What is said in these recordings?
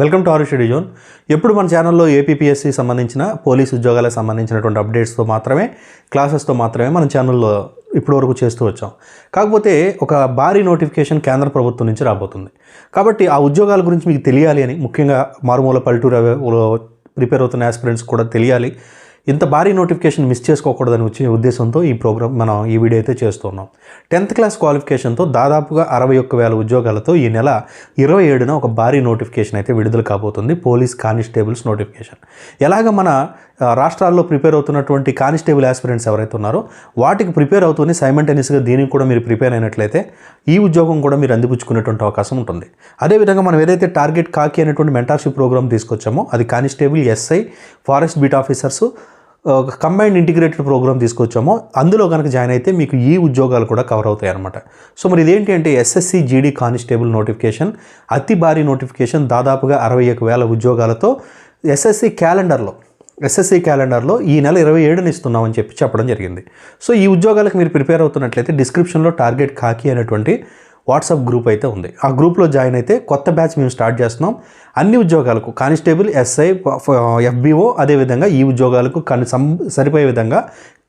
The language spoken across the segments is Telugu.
Welcome to our study zone. ఎప్పుడు మన ఛానల్లో ఏపీపీఎస్సి సంబంధించిన పోలీస్ ఉద్యోగాలకు సంబంధించినటువంటి అప్డేట్స్తో మాత్రమే క్లాసెస్తో మాత్రమే మన ఛానల్లో ఇప్పటివరకు చేస్తూ వచ్చాం. కాకపోతే ఒక భారీ నోటిఫికేషన్ కేంద్ర ప్రభుత్వం నుంచి రాబోతుంది. కాబట్టి ఆ ఉద్యోగాల గురించి మీకు తెలియాలి అని ముఖ్యంగా మారుమూల పల్లెటూరు ప్రిపేర్ అవుతున్న ఆస్పిరెంట్స్ కూడా తెలియాలి. ఇంత భారీ నోటిఫికేషన్ మిస్ చేసుకోకూడదని వచ్చే ఉద్దేశంతో ఈ ప్రోగ్రామ్ మనం ఈ వీడియో అయితే చేస్తున్నాం. టెన్త్ క్లాస్ క్వాలిఫికేషన్తో దాదాపుగా అరవై ఒక్క వేల ఉద్యోగాలతో ఈ నెల ఇరవై ఏడున ఒక భారీ నోటిఫికేషన్ అయితే విడుదల కాబోతుంది. Police constables notification. ఎలాగ మన రాష్ట్రాల్లో ప్రిపేర్ అవుతున్నటువంటి కానిస్టేబుల్ ఆస్పిరెంట్స్ ఎవరైతే ఉన్నారో వాటికి ప్రిపేర్ అవుతూనే సైమంటేనియస్గా దీనికి కూడా మీరు ప్రిపేర్ అయినట్లయితే ఈ ఉద్యోగం కూడా మీరు అందిపుచ్చుకునేటువంటి అవకాశం ఉంటుంది. అదేవిధంగా మనం ఏదైతే టార్గెట్ కాకి అనేటువంటి మెంటార్షిప్ ప్రోగ్రామ్ తీసుకొచ్చామో అది constable SI forest beat officers combined integrated program తీసుకొచ్చామో అందులో కనుక జాయిన్ అయితే మీకు ఈ ఉద్యోగాలు కూడా కవర్ అవుతాయి అనమాట సో మరి ఇదేంటి అంటే ఎస్ఎస్సి జీడీ కానిస్టేబుల్ నోటిఫికేషన్ అతి భారీ నోటిఫికేషన్ దాదాపుగా అరవై ఒక వేల ఉద్యోగాలతో ఎస్ఎస్సి క్యాలెండర్లో ఎస్ఎస్సి క్యాలెండర్లో ఈ నెల ఇరవై ఏడుని ఇస్తున్నామని చెప్పి చెప్పడం జరిగింది. సో ఈ ఉద్యోగాలకు మీరు ప్రిపేర్ అవుతున్నట్లయితే డిస్క్రిప్షన్లో టార్గెట్ కాకి అనేటువంటి వాట్సాప్ గ్రూప్ అయితే ఉంది. ఆ గ్రూప్లో జాయిన్ అయితే కొత్త బ్యాచ్ మేము స్టార్ట్ చేస్తున్నాం. అన్ని ఉద్యోగాలకు కానిస్టేబుల్ ఎస్ఐ ఎఫ్బిఓ అదేవిధంగా ఈ ఉద్యోగాలకు కన్ సం సరిపోయే విధంగా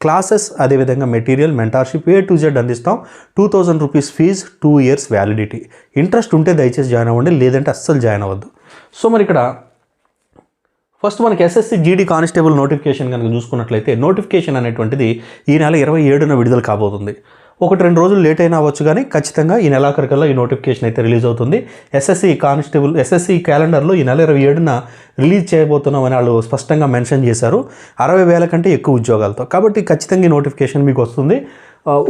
క్లాసెస్ అదేవిధంగా material mentorship A to Z అందిస్తాం. Two thousand rupees fees two years validity. Interest ఉంటే దయచేసి జాయిన్ అవ్వండి లేదంటే అస్సలు జాయిన్ అవ్వద్దు. సో మరి ఇక్కడ ఫస్ట్ మనకి ఎస్ఎస్సి జీడీ కానిస్టేబుల్ నోటిఫికేషన్ కనుక చూసుకున్నట్లయితే నోటిఫికేషన్ అనేటువంటిది ఈ నెల ఇరవై ఏడున విడుదల కాబోతుంది. ఒకటి రెండు రోజులు లేట్ అయినా అవ్వచ్చు కానీ ఖచ్చితంగా ఈ నెలాఖరికల్లా ఈ నోటిఫికేషన్ అయితే రిలీజ్ అవుతుంది. ఎస్ఎస్సి కానిస్టేబుల్ ఎస్ఎస్సి క్యాలెండర్లో ఈ నెల ఇరవై ఏడున రిలీజ్ చేయబోతున్నామని వాళ్ళు స్పష్టంగా మెన్షన్ చేశారు. అరవై వేల కంటే ఎక్కువ ఉద్యోగాలతో. కాబట్టి ఖచ్చితంగా ఈ నోటిఫికేషన్ మీకు వస్తుంది.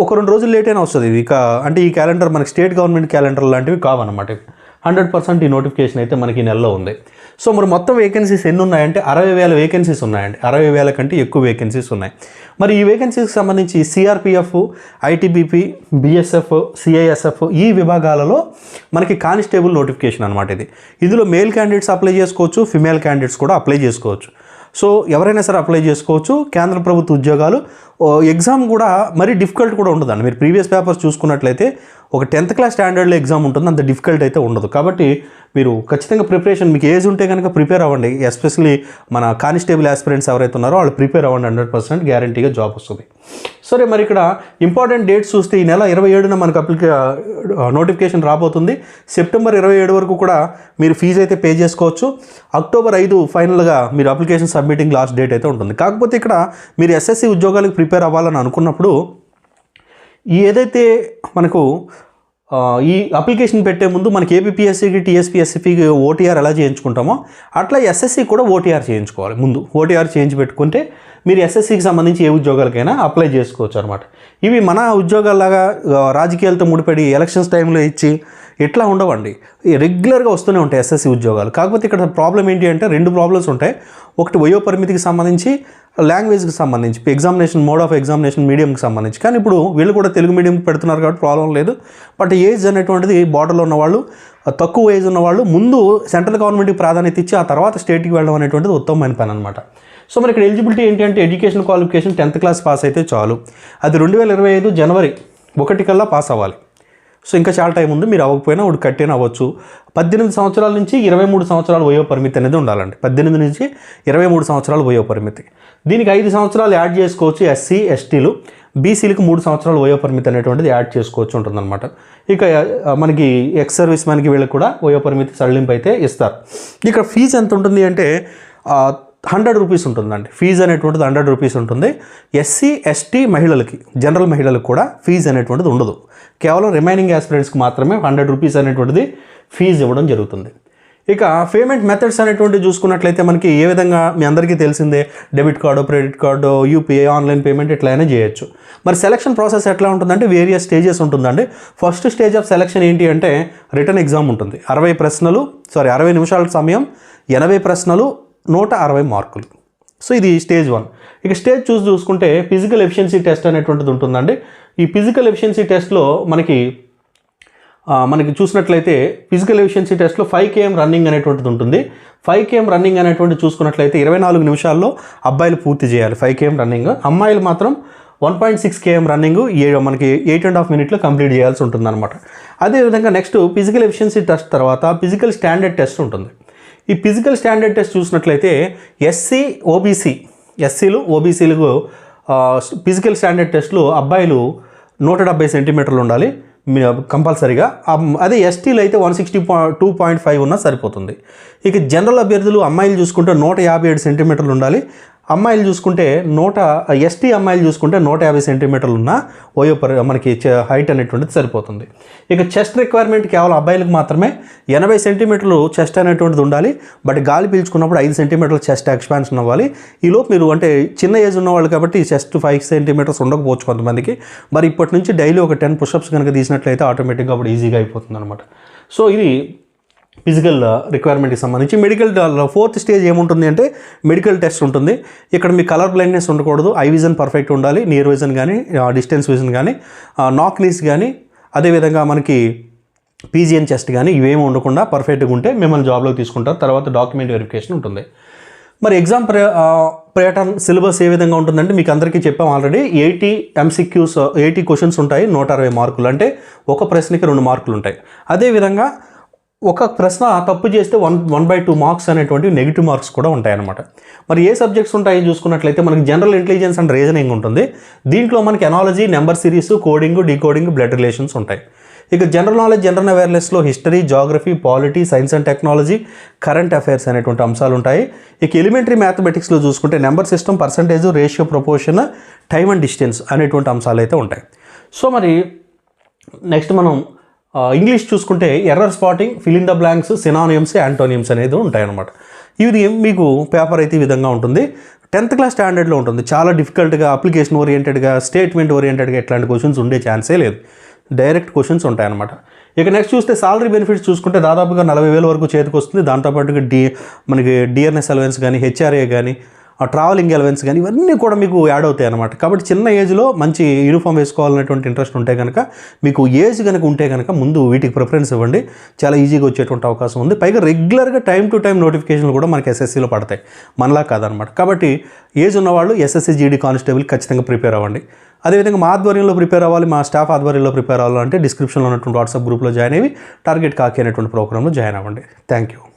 ఒక రెండు రోజులు లేట్ అయినా వస్తుంది. ఇక అంటే ఈ క్యాలెండర్ మనకి స్టేట్ గవర్నమెంట్ క్యాలెండర్ లాంటివి కావన్నమాట. హండ్రెడ్ పర్సెంట్ ఈ నోటిఫికేషన్ అయితే మనకి ఈ నెలలో ఉంది. సో మరి మొత్తం వేకెన్సీస్ ఎన్ని ఉన్నాయంటే అరవై వేల వేకెన్సీస్ ఉన్నాయండి. అరవై వేల కంటే ఎక్కువ వేకెన్సీస్ ఉన్నాయి. మరి ఈ వేకెన్సీకి సంబంధించి సిఆర్పిఎఫ్ ఐటీబీపీ బిఎస్ఎఫ్ సిఐఎస్ఎఫ్ ఈ విభాగాలలో మనకి కానిస్టేబుల్ నోటిఫికేషన్ అనమాట ఇది. ఇందులో మేల్ క్యాండిడేట్స్ అప్లై చేసుకోవచ్చు ఫిమేల్ క్యాండిడేట్స్ కూడా అప్లై చేసుకోవచ్చు. సో ఎవరైనా సరే అప్లై చేసుకోవచ్చు. కేంద్ర ప్రభుత్వ ఉద్యోగాలు ఎగ్జామ్ కూడా మరీ డిఫికల్ట్ కూడా ఉండదండి. మీరు ప్రీవియస్ పేపర్స్ చూసుకున్నట్లయితే ఒక టెన్త్ క్లాస్ స్టాండర్డ్లో ఎగ్జామ్ ఉంటుంది అంత డిఫికల్ట్ అయితే ఉండదు. కాబట్టి మీరు ఖచ్చితంగా ప్రిపరేషన్ మీకు ఏజ్ ఉంటే కనుక ప్రిపేర్ అవ్వండి. ఎస్పెషలీ మన కానిస్టేబుల్ ఆస్పిరెంట్స్ ఎవరైతే ఉన్నారో వాళ్ళు ప్రిపేర్ అవ్వండి హండ్రెడ్ పర్సెంట్ గ్యారంటీగా జాబ్ వస్తుంది. సరే మరి ఇక్కడ ఇంపార్టెంట్ డేట్స్ చూస్తే ఈ నెల ఇరవై ఏడున మనకు అప్లికే నోటిఫికేషన్ రాబోతుంది. సెప్టెంబర్ ఇరవై ఏడు వరకు కూడా మీరు ఫీజు అయితే పే చేసుకోవచ్చు. అక్టోబర్ ఐదు ఫైనల్గా మీరు అప్లికేషన్ సబ్మిటింగ్ లాస్ట్ డేట్ అయితే ఉంటుంది. కాకపోతే ఇక్కడ మీరు ఎస్ఎస్సి ఉద్యోగాలకు ప్రిపేర్ అవ్వాలని అనుకున్నప్పుడు ఏదైతే మనకు ఈ అప్లికేషన్ పెట్టే ముందు మనకి ఏపీఎస్సికి టీఎస్పీఎస్సికి ఓటీఆర్ ఎలా చేయించుకుంటామో అట్లా ఎస్ఎస్సి కూడా ఓటీఆర్ చేయించుకోవాలి ముందు. ఓటీఆర్ చేయించి పెట్టుకుంటే మీరు ఎస్ఎస్సికి సంబంధించి ఏ ఉద్యోగాలకైనా అప్లై చేసుకోవచ్చు అనమాట ఇవి మన ఉద్యోగాల్లాగా రాజకీయాలతో ముడిపడి ఎలక్షన్స్ టైంలో ఇచ్చి ఇట్లా ఉండవండి? రెగ్యులర్గా వస్తూనే ఉంటాయి ఎస్ఎస్సి ఉద్యోగాలు. కాకపోతే ఇక్కడ ప్రాబ్లం ఏంటి అంటే రెండు ప్రాబ్లమ్స్ ఉంటాయి. ఒకటి వయో పరిమితికి సంబంధించి లాంగ్వేజ్కి సంబంధించి ఎగ్జామినేషన్ మోడ్ ఆఫ్ ఎగ్జామినేషన్ మీడియంకి సంబంధించి. కానీ ఇప్పుడు వీళ్ళు కూడా తెలుగు మీడియం పెడుతున్నారు కాబట్టి ప్రాబ్లం లేదు. బట్ ఏజ్ అనేటువంటిది బార్డర్లో ఉన్నవాళ్ళు తక్కువ ఏజ్ ఉన్నవాళ్ళు ముందు సెంట్రల్ గవర్నమెంట్కి ప్రాధాన్యత ఇచ్చి ఆ తర్వాత స్టేట్కి వెళ్ళడం అనేటువంటిది ఉత్తమమైన పని అనమాట సో మరి ఇక్కడ ఎలిజిబిలిటీ ఏంటి అంటే education qualification tenth class pass అయితే చాలు. అది రెండు వేల ఇరవై ఐదు జనవరి ఒకటి కల్లా పాస్ అవ్వాలి. సో ఇంకా చాలా టైం ఉంది మీరు అవ్వకపోయినా ఒకటి కట్టేనా అవ్వచ్చు. పద్దెనిమిది సంవత్సరాల నుంచి ఇరవై మూడు సంవత్సరాలు వయో పరిమితి అనేది ఉండాలండి. పద్దెనిమిది నుంచి ఇరవై మూడు సంవత్సరాలు వయో పరిమితి. దీనికి ఐదు సంవత్సరాలు యాడ్ చేసుకోవచ్చు ఎస్సీ ఎస్టీలు బీసీలకు మూడు సంవత్సరాలు వయో పరిమితి అనేటువంటిది యాడ్ చేసుకోవచ్చు ఉంటుందన్నమాట. ఇక మనకి ఎక్స్ సర్వీస్ మనకి వీళ్ళకి కూడా వయో పరిమితి సడలింపు అయితే ఇస్తారు. ఇక్కడ ఫీజు ఎంత ఉంటుంది అంటే హండ్రెడ్ రూపీస్ ఉంటుందండి. ఫీజు అనేటువంటిది హండ్రెడ్ రూపీస్ ఉంటుంది. ఎస్సీ ఎస్టీ మహిళలకి జనరల్ మహిళలకు కూడా ఫీజు అనేటువంటిది ఉండదు. కేవలం రిమైనింగ్ యాస్పిరెంట్స్కి మాత్రమే హండ్రెడ్ రూపీస్ అనేటువంటిది ఫీజు ఇవ్వడం జరుగుతుంది. ఇక పేమెంట్ మెథడ్స్ అనేటువంటివి చూసుకున్నట్లయితే మనకి ఏ విధంగా మీ అందరికీ తెలిసిందే? Debit card credit card UPI online payment ఇట్లయినా చేయొచ్చు. మరి సెలక్షన్ ప్రాసెస్ ఎట్లా ఉంటుందంటే వేరియస్ స్టేజెస్ ఉంటుందండి. ఫస్ట్ స్టేజ్ ఆఫ్ సెలక్షన్ ఏంటి అంటే రిటర్న్ ఎగ్జామ్ ఉంటుంది. అరవై ప్రశ్నలు సారీ అరవై నిమిషాల సమయం ఎనభై ప్రశ్నలు నూట అరవై మార్కులు. సో ఇది స్టేజ్ వన్ ఇక స్టేజ్ చూసి చూసుకుంటే ఫిజికల్ ఎఫిషియన్సీ టెస్ట్ అనేటువంటిది ఉంటుందండి. ఈ ఫిజికల్ ఎఫిషియన్సీ టెస్ట్లో మనకి మనకి చూసినట్లయితే ఫిజికల్ ఎఫిషియన్సీ టెస్ట్లో ఫైవ్ కేఎం రన్నింగ్ అనేటువంటిది ఉంటుంది. ఫైవ్ కేఎం రన్నింగ్ అనేటువంటి చూసుకున్నట్లయితే ఇరవై నాలుగు నిమిషాల్లో అబ్బాయిలు పూర్తి చేయాలి ఫైవ్ కేఎం రన్నింగ్ అమ్మాయిలు మాత్రం one point six KM running ఏ మనకి ఎయిట్ అండ్ హాఫ్ మినిట్లో కంప్లీట్ చేయాల్సి ఉంటుంది అనమాట అదేవిధంగా నెక్స్ట్ ఫిజికల్ ఎఫిషియన్సీ టెస్ట్ తర్వాత ఫిజికల్ స్టాండర్డ్ టెస్ట్ ఉంటుంది. ఈ ఫిజికల్ స్టాండర్డ్ టెస్ట్ చూసినట్లయితే ఎస్సీ ఓబీసీ ఎస్సీలు ఓబీసీలకు ఫిజికల్ స్టాండర్డ్ టెస్ట్లో అబ్బాయిలు నూట డెబ్బై సెంటీమీటర్లు ఉండాలి. కంపల్సరీగా. అదే ఎస్టీలు అయితే one sixty two point five ఉన్నా సరిపోతుంది. ఇక జనరల్ అభ్యర్థులు అమ్మాయిలు చూసుకుంటే నూట యాభై ఏడు సెంటీమీటర్లు ఉండాలి. అమ్మాయిలు చూసుకుంటే నూట ఎస్టీ అమ్మాయిలు చూసుకుంటే నూట యాభై సెంటీమీటర్లు ఉన్న ఓయో మనకి హైట్ అనేటువంటిది సరిపోతుంది. ఇక చెస్ట్ రిక్వైర్మెంట్ కేవలం అబ్బాయిలకు మాత్రమే ఎనభై సెంటీమీటర్లు చెస్ట్ అనేటువంటిది ఉండాలి. బట్ గాలి పీల్చుకున్నప్పుడు ఐదు సెంటీమీటర్ల చెస్ట్ ఎక్స్పాన్షన్ అవ్వాలి. ఈలోపు మీరు అంటే చిన్న ఏజ్ ఉన్నవాళ్ళు కాబట్టి చెస్ట్ ఫైవ్ సెంటీమీటర్స్ ఉండకపోవచ్చు కొంతమందికి. మరి ఇప్పటి నుంచి డైలీ ఒక టెన్ పుషప్స్ కనుక తీసినట్లయితే ఆటోమేటిక్గా అప్పుడు ఈజీగా అయిపోతుంది అనమాట సో ఇది ఫిజికల్ రిక్వైర్మెంట్కి uh, సంబంధించి మెడికల్ ఫోర్త్ స్టేజ్ ఏముంటుంది అంటే మెడికల్ టెస్ట్ ఉంటుంది. ఇక్కడ మీ కలర్ బ్లైండ్నెస్ ఉండకూడదు. ఐ విజన్ పర్ఫెక్ట్ ఉండాలి. నియర్ విజన్ కానీ డిస్టెన్స్ విజన్ కానీ నాక్లీస్ కానీ అదేవిధంగా మనకి పీజీఎన్ చెస్ట్ కానీ ఇవేమి ఉండకుండా పర్ఫెక్ట్గా ఉంటే మిమ్మల్ని జాబ్లోకి తీసుకుంటారు. తర్వాత డాక్యుమెంట్ వెరిఫికేషన్ ఉంటుంది. మరి ఎగ్జామ్ ప్రే ప్యాటర్న్ సిలబస్ ఏ విధంగా ఉంటుందంటే మీకు అందరికీ చెప్పాం already eighty MCQs eighty questions ఉంటాయి. నూట అరవై మార్కులు. అంటే ఒక ప్రశ్నకి రెండు మార్కులు ఉంటాయి. అదేవిధంగా ఒక ప్రశ్న తప్పు చేస్తే one one by two marks అనేటువంటి నెగిటివ్ మార్క్స్ కూడా ఉంటాయన్నమాట. మరి ఏ సబ్జెక్ట్స్ ఉంటాయని చూసుకున్నట్లయితే మనకి జనరల్ ఇంటెలిజెన్స్ అండ్ రీజనింగ్ ఉంటుంది. దీంట్లో మనకి analogy number series coding decoding blood relations ఉంటాయి. ఇక general knowledge general అవేర్నెస్లో history geography polity science and technology current affairs అనేటువంటి అంశాలు ఉంటాయి. ఇక ఎలిమెంటరీ మ్యాథమెటిక్స్లో చూసుకుంటే number system percentage ratio proportion time and distance అనేటువంటి అంశాలు అయితే ఉంటాయి. సో మరి నెక్స్ట్ మనం ఇంగ్లీష్ చూసుకుంటే error spotting fill in the blanks synonyms antonyms అనేది ఉంటాయన్నమాట. ఇది మీకు పేపర్ అయితే ఈ విధంగా ఉంటుంది. టెన్త్ క్లాస్ స్టాండర్డ్లో ఉంటుంది. చాలా డిఫికల్ట్గా అప్లికేషన్ ఓరియంటెడ్గా స్టేట్మెంట్ ఓరియంటెడ్గా ఇట్లాంటి క్వశ్చన్స్ ఉండే ఛాన్సే లేదు. డైరెక్ట్ క్వశ్చన్స్ ఉంటాయన్నమాట. ఇక నెక్స్ట్ చూస్తే సాలరీ బెనిఫిట్స్ చూసుకుంటే దాదాపుగా నలభై వేల వరకు చేతికి వస్తుంది దాంతోపాటుగా డి మనకి డిఆర్ఎస్ అలవెన్స్ కానీ హెచ్ఆర్ఏ కానీ ట్రావెలింగ్ ఎలవెన్స్ కానీ ఇవన్నీ కూడా మీకు యాడ్ అవుతాయి అనమాట కాబట్టి చిన్న ఏజ్లో మంచి యూనిఫామ్ వేసుకోవాలనేటువంటి ఇంట్రెస్ట్ ఉంటే కనుక మీకు ఏజ్ కనుక ఉంటే కనుక ముందు వీటికి ప్రిఫరెన్స్ ఇవ్వండి. చాలా ఈజీగా వచ్చేటువంటి అవకాశం ఉంది. పైగా రెగ్యులర్గా టైం టు టైం నోటిఫికేషన్లు కూడా మనకి ఎస్ఎస్సీలో పడతాయి. మనలా కాదనమాట కాబట్టి ఏజ్ ఉన్నవాళ్ళు ఎస్ఎస్సీ జీడీ కానిస్టేబుల్ ఖచ్చితంగా ప్రిపేర్ అవ్వండి. అదేవిధంగా మా ఆధ్వర్యంలో ప్రిపేర్ అవ్వాలి మా స్టాఫ్ ఆధ్వర్యంలో ప్రిపేర్ అవ్వాలంటే డిస్క్రిప్షన్లో ఉన్నటువంటి వాట్సాప్ గ్రూప్లో జాయిన్ అయ్యి టార్గెట్ కాకి అనేటువంటి ప్రోగ్రాంలో జాయిన్ అవ్వండి. Thank you